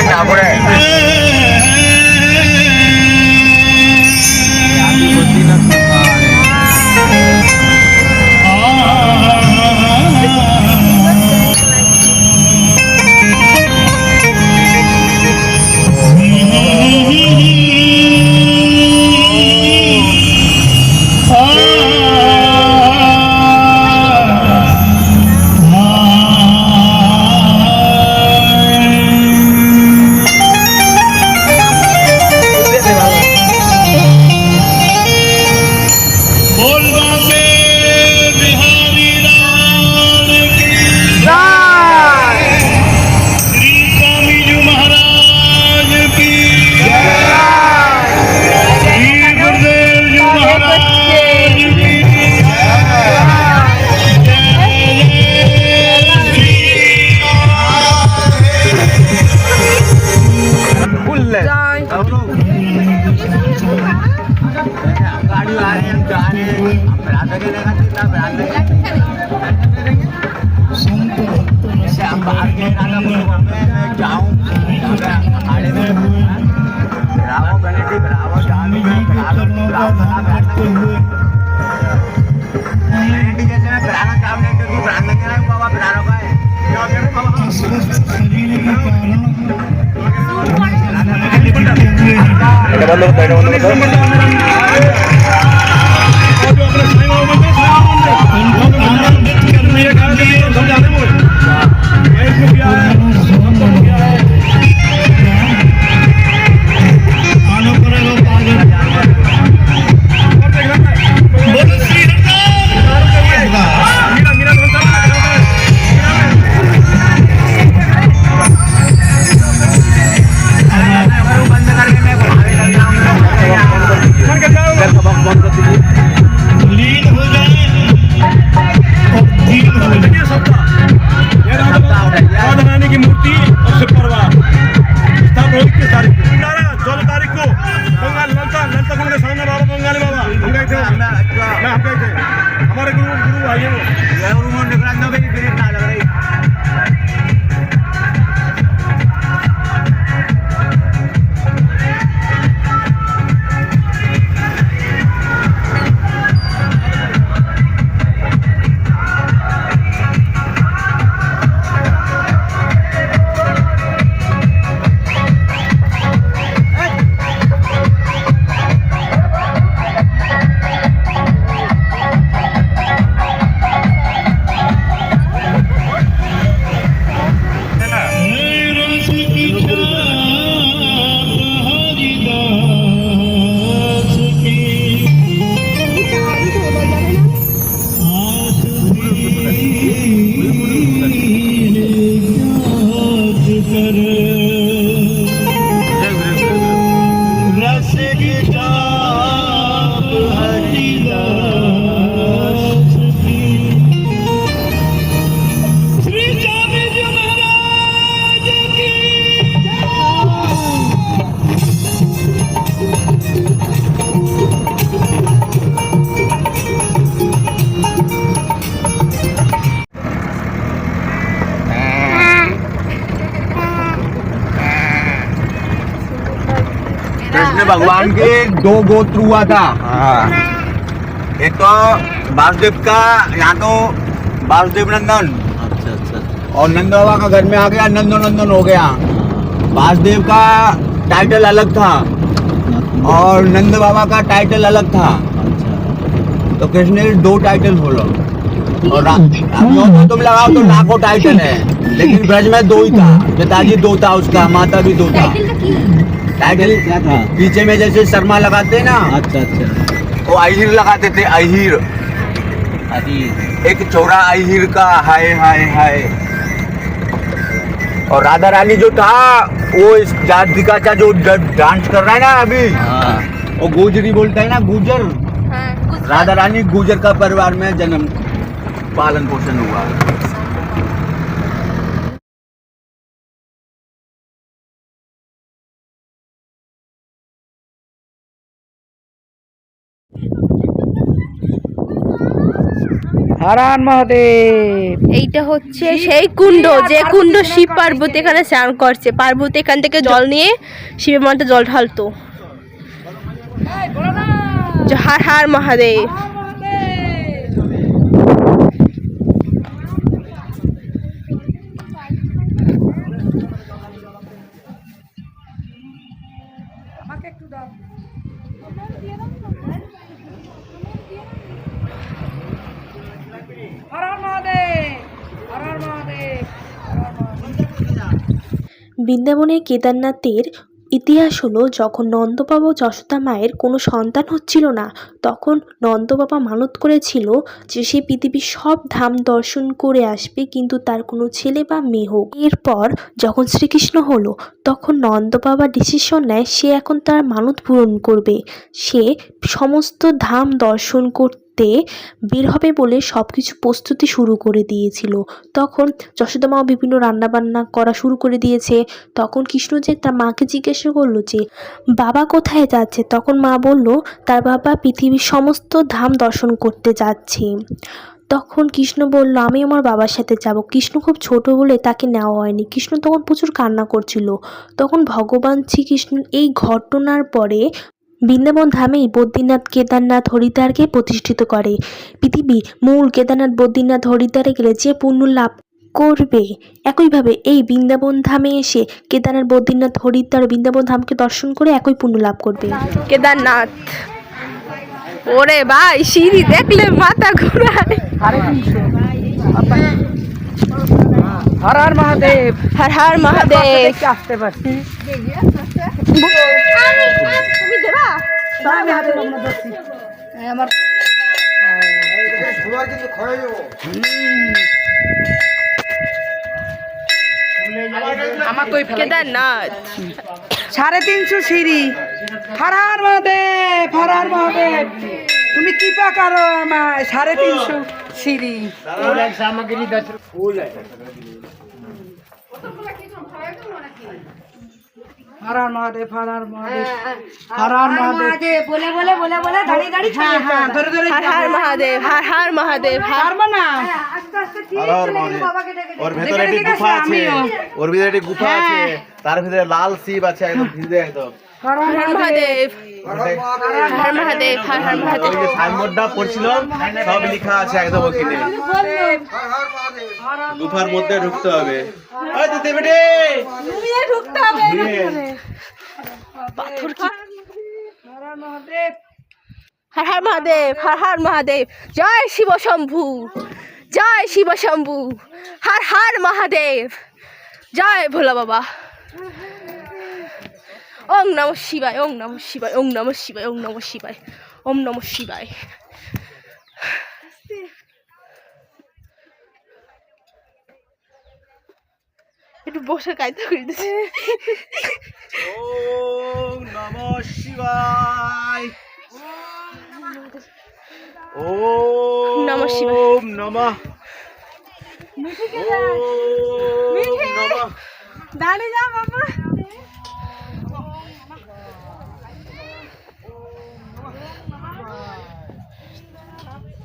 টাকা गाड़ी आ रही है। हम जा रहे हैं हम बराबर रहेगा कितना बराबर जैसे हम बाहर गए राधा मैं जाऊँ अखाड़े में बरावो बने थी बरावो जामी जैसे मैं बराना काम नहीं करती बराना कह रहा हूँ बाबा बराना का है এটা বন্ধ করতে मैं हम गए थे हमारे गुरु गुरु भाई हैं वो रस भगवान के दो गोत्र हुआ था। एक तो वासुदेव का यहाँ तो वासुदेव नंदन। अच्छा अच्छा। और नंद बाबा का घर में आ गया नंदो नंदन हो गया। वासुदेव का टाइटल अलग था। और नंद बाबा का टाइटल अलग था। अच्छा। तो कृष्ण ने दो टाइटल बोलो और तो तुम लगाओ तो लाखों टाइटल है। लेकिन ब्रज में दो ही था। पिताजी दो था उसका माता भी दो था। टाइटल क्या था? पीछे में जैसे शर्मा लगाते ना। अच्छा अच्छा। वो अहिर लगाते थे अहिर। एक चौरा अहिर का हाय हाय हाय। और राधा रानी जो था वो इस जातिका का जो डांस कर रहा है ना अभी हाँ। वो गुजरी बोलता है ना गुजर। राधा रानी गुजर का परिवार में जन्म पालन पोषण हुआ। হারান মহাদেব। এইটা হচ্ছে সেই কুণ্ড যে কুণ্ড শিব পার্বতী এখানে স্নান করছে। পার্বতী এখান থেকে জল নিয়ে শিবের মধ্যে জল ঢালতো। হার হার মহাদেব। বৃন্দাবনের কেদারনাথের ইতিহাস হলো, যখন নন্দবাবা যশোদা মায়ের কোনো সন্তান হচ্ছিল না, তখন নন্দবাবা মানত করেছিল যে সে পৃথিবীর সব ধাম দর্শন করে আসবে, কিন্তু তার কোনো ছেলে বা মেয়ে হোক। এরপর যখন শ্রীকৃষ্ণ হলো, তখন নন্দবাবা ডিসিশন নেয় সে এখন তার মানত পূরণ করবে। সে সমস্ত ধাম দর্শন করতে বের হবে বলে সব কিছু প্রস্তুতি শুরু করে দিয়েছিল। তখন যশোদা মাও বিভিন্ন রান্নাবান্না করা শুরু করে দিয়েছে। তখন কৃষ্ণ যে তার মাকে জিজ্ঞাসা করল যে, বাবা কোথায় যাচ্ছে? তখন মা বলল, তার বাবা পৃথিবীর সমস্ত ধাম দর্শন করতে যাচ্ছে। তখন কৃষ্ণ বলল, আমি আমার বাবার সাথে যাব। কৃষ্ণ খুব ছোট বলে তাকে নেওয়া হয়নি। কৃষ্ণ তখন প্রচুর কান্না করছিল। তখন ভগবান শ্রীকৃষ্ণ এই ঘটনার পরে বৃন্দাবন ধামেই বদ্রীনাথ কেদারনাথ হরিদ্বারকে প্রতিষ্ঠিত করে। পৃথিবী মূল কেদারনাথ বদ্রীনাথ হরিদ্বারে গেলে যে পুণ্য লাভ করবে একইভাবে এই বৃন্দাবন ধামে এসে কেদারনাথ বদ্রীনাথ হরিদ্বার বৃন্দাবন ধামকে দর্শন করে একই পুণ্য লাভ করবে। কেদারনাথ। ওরে ভাই সিঁড়ি দেখলে মাথা ঘুরায়। হারান মহাদেব। হার হার মহাদেব। দেখতে আসতে পারছি? তুমি দেবা? আমার ওই ফেলাই কেদারনাথ। সাড়ে তিনশো সিঁড়ি। হারার মহাদেব হারার মহাদেব। তুমি কি পাকারো আমায় সাড়ে তিনশো সিঁড়ি। হারার মহাদেব হারার মহাদেব হারার মহাদেব। বলে বলে বলে বলে দাঁড়িয়ে দাঁড়িয়ে হ্যাঁ হ্যাঁ ধরে ধরে হার হার মহাদেব হার হার মহাদেব। হার পারব না ওর ভেতরে একটি গুফা আছে। ওর ভিতরে একটি গুফা আছে। তার ভিতরে লাল শিব আছে একদম একদম। হার হার মহাদেব। হার মহাদেব হার হার মহাদেব। ওই যে সাইনবোর্ডটা পড়ছিলাম সব লেখা আছে একদম ওখানে। গুফার মধ্যে ঢুকতে হবে। ওই তো দেবেটে পাথর কি? হার হার মহাদেব হার হার মহাদেব। জয় শিব শম্ভু জয় শিব শম্ভু। হার হার মহাদেব। জয় ভোলা বাবা। ওং নম শিবায় ওং নম শিবায় ওং নম শিবায় ওং নম শিবায় ওম নম শিবায়। একটু বসে কায়দা করে দিচ্ছে ওম নমঃ শিবায়। ওম নমঃ শিবায়। ওম নমঃ। ওম নমঃ। দাঁড়িয়ে যা বাবা।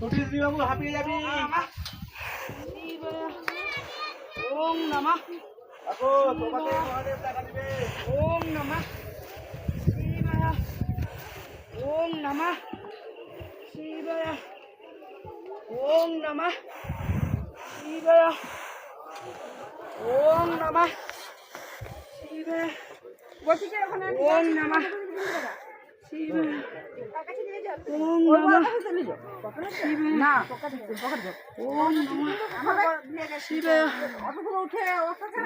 সতীশ বাবু হাঁপিয়ে যাবি। ওম নমঃ। তোমাকে মহাদেব টাকা দিবে। ওম নমঃ। ওম নমঃ। শিবায় ওম নমঃ। শিবায় ওম নমঃ। শিবায় ওম নমঃ ওম নমঃ না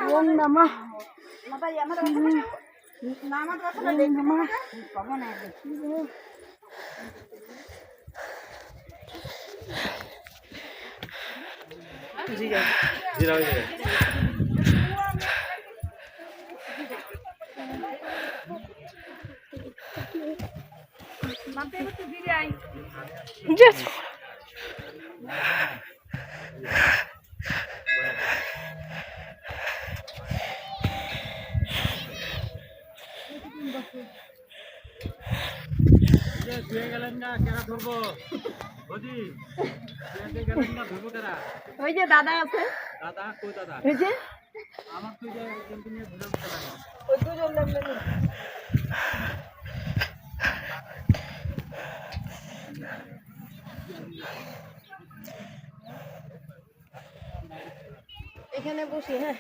ওম নমঃ শিবায় ওম নমঃ Just শুয়ে গেলেন না কেনা ধরবো ওই যে। দাদা আছে ওই যে ওই দুজন লেনদেন। এখানে বসি হ্যাঁ।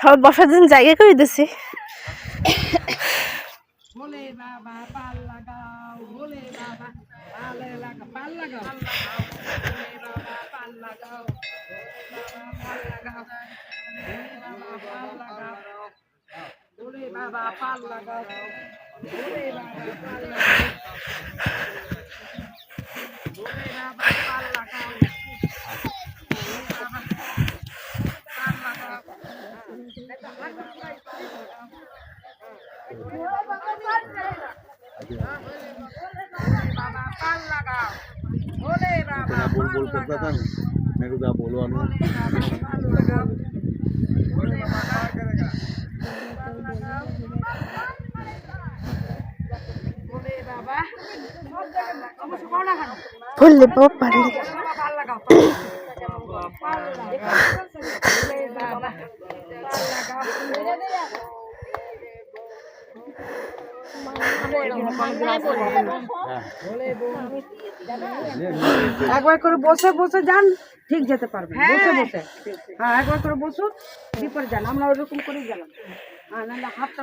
সব বসার জন্য জায়গা করে দিছি। বলে বাবা পাল লাগাও। বলে বাবা পালে লাগা পাল লাগাও বলে বাবা পাল লাগাও ফুললে বউ পারলে। একবার করে বসে বসে যান। ঠিক যেতে পারবে হ্যাঁ। বসে বসে। হ্যাঁ একবার করে বসুন বিপরে যান। আমরা ওরকম করে গেলাম। হ্যাঁ হাতটা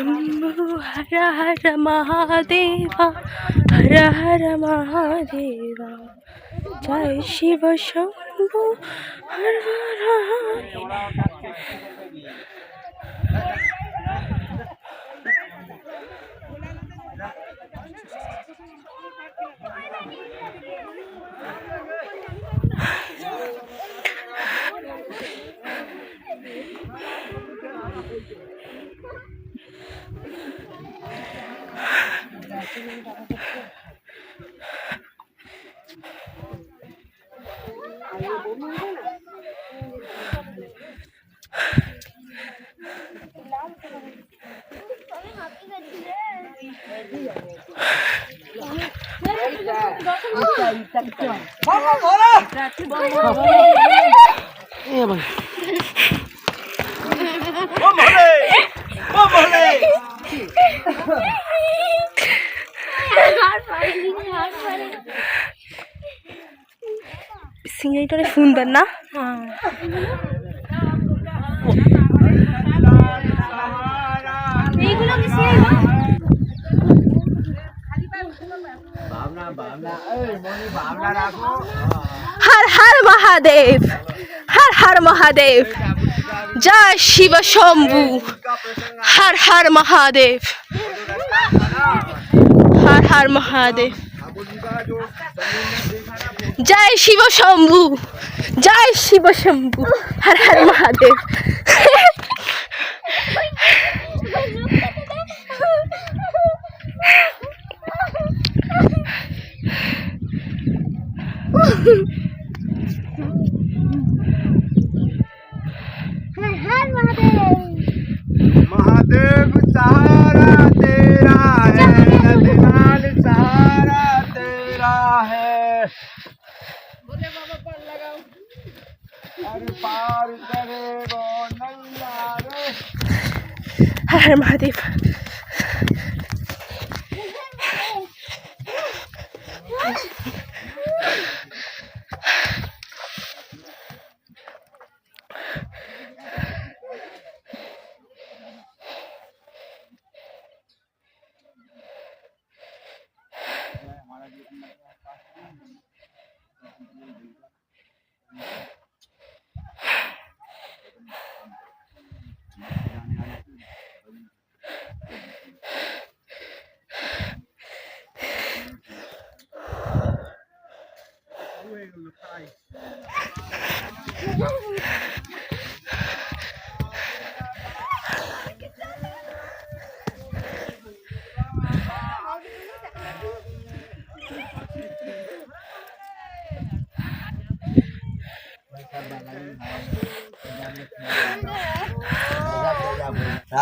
শম্ভু হর হর মহাদেবা হর হর মহাদেবা জয় শিব শম্ভু হর হর Yeah, man. এটা অনেক না? হর হর মহাদেব হর হর মহাদেব। জয় শিব শম্ভু। হর হর মহাদেব। হর হর মহাদেব। शिव शंभु हर हर महादेव हर हर महादेव जय शिव शंभु जय शिव शंभु हर हर महादेव महादेव सहारा तेरा है नदीनाल सहारा तेरा है هاي المحاديف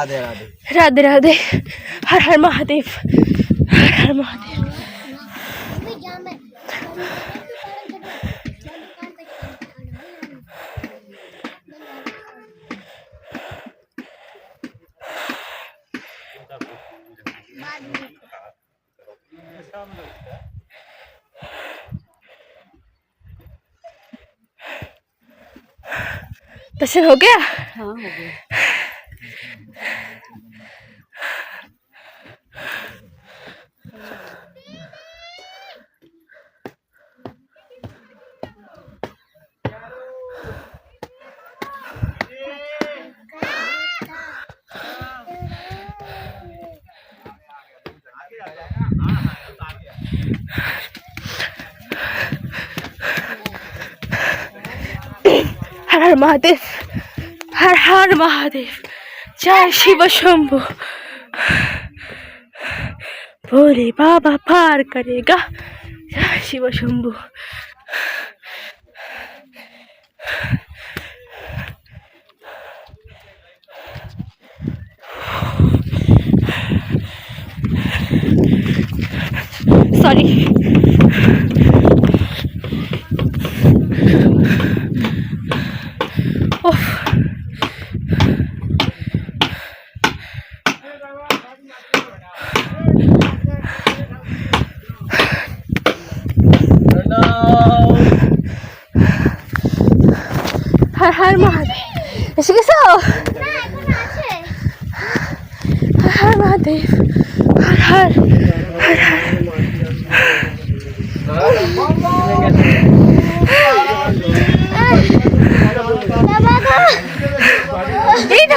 राधे राधे। राधे राधे। हर हर महादेव। हर हर महादेव। दर्शन हो गया? हाँ हो गया। হর মহাদেব, হর হর মহাদেব, জয় শিব শম্ভু। ভোলে বাবা পার করেগা, জয় শিব শম্ভু।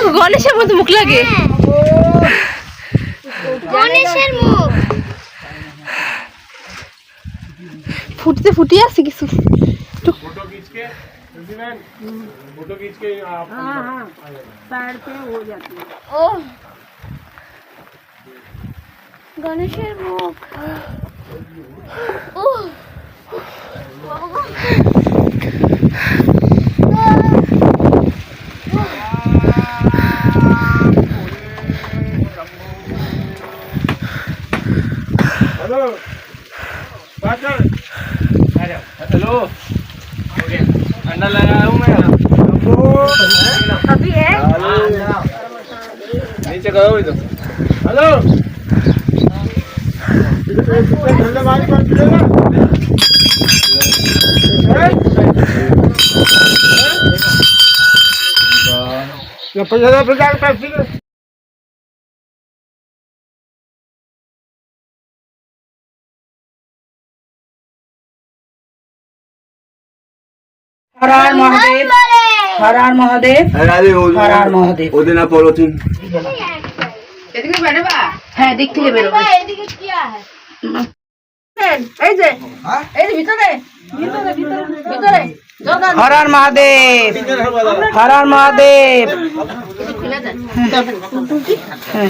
দেখো গণেশের মতো মুখ লাগে। হ্যাঁ। গণেশের মুখ। ফুটতে ফুটি আছে কিছু। হ্যাঁ, হ্যাঁ, গণেশের মুখ। ও हेलो अंडा लगाया हूँ मैं अभी है नीचे करो इधर हेलो हर हर হরার মহাদেব হরার মহাদেব হ্যাঁ, হরার মহাদেব। ওদের না পড়ো তুমি হ্যাঁ দেখতে বেরোবো। এই যে হ্যাঁ? এই যে ভিতরে ভিতরে ভিতরে হরার মহাদেব হরার মহাদেব। হ্যাঁ।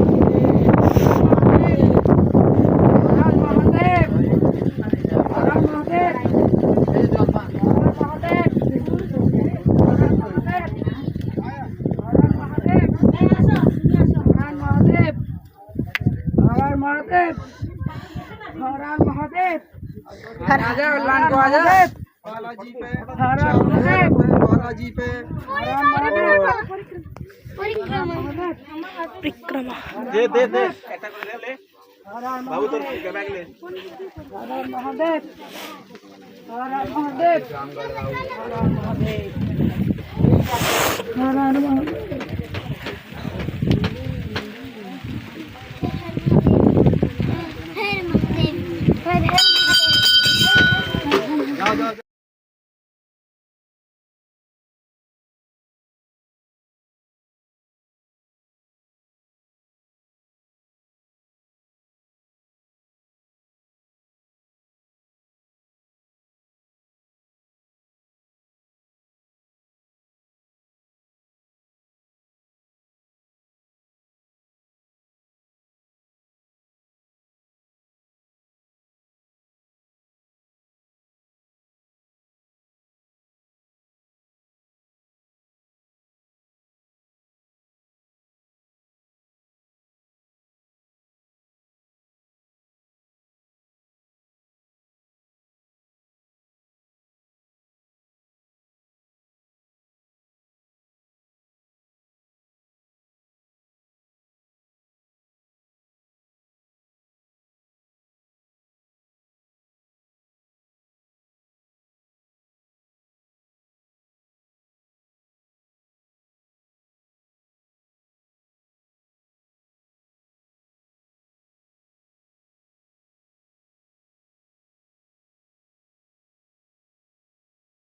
महादेव। हर हर महादेव। हर आजा लान को आजा। बालाजी पे। हर हर महादेव। बालाजी पे। परिक्रमा। परिक्रमा। दे दे दे। ऐसा कर ले ले। बाबू तोर बैग ले। हर हर महादेव। हर हर महादेव। हर हर महादेव। हर हर महादेव।